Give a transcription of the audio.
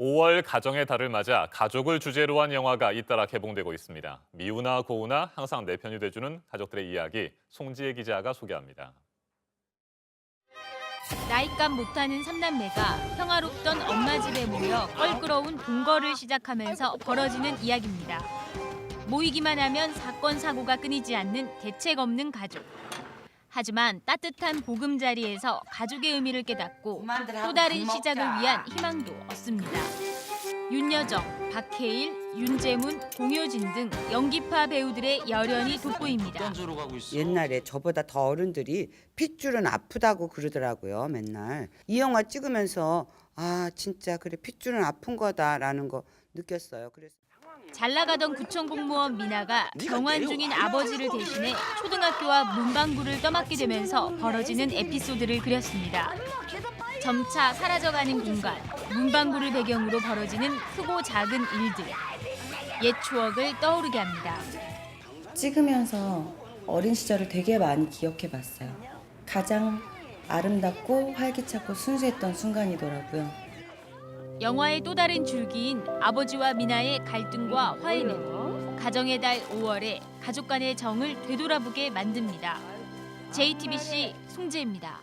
5월 가정의 달을 맞아 가족을 주제로 한 영화가 잇따라 개봉되고 있습니다. 미우나 고우나 항상 내 편이 돼주는 가족들의 이야기 송지혜 기자가 소개합니다. 나이값 못하는 삼남매가 평화롭던 엄마 집에 모여 껄끄러운 동거를 시작하면서 벌어지는 이야기입니다. 모이기만 하면 사건 사고가 끊이지 않는 대책 없는 가족. 하지만 따뜻한 보금자리에서 가족의 의미를 깨닫고 또 다른 시작을 위한 희망도 얻습니다. 윤여정, 박해일, 윤재문, 공효진 등 연기파 배우들의 열연이 돋보입니다. 어떤 가고 있어? 옛날에 저보다 더 어른들이 핏줄은 아프다고 그러더라고요, 맨날. 이 영화 찍으면서 아, 진짜 그래 핏줄은 아픈 거다라는 거 느꼈어요. 그래서 잘 나가던 구청 공무원 미나가 병환 중인 아버지를 대신해 초등학교와 문방구를 떠맡게 되면서 벌어지는 에피소드를 그렸습니다. 점차 사라져가는 공간, 문방구를 배경으로 벌어지는 크고 작은 일들. 옛 추억을 떠오르게 합니다. 찍으면서 어린 시절을 되게 많이 기억해 봤어요. 가장 아름답고 활기차고 순수했던 순간이더라고요. 영화의 또 다른 줄기인 아버지와 미나의 갈등과 화해는 가정의 달 5월에 가족 간의 정을 되돌아보게 만듭니다. JTBC 송재입니다.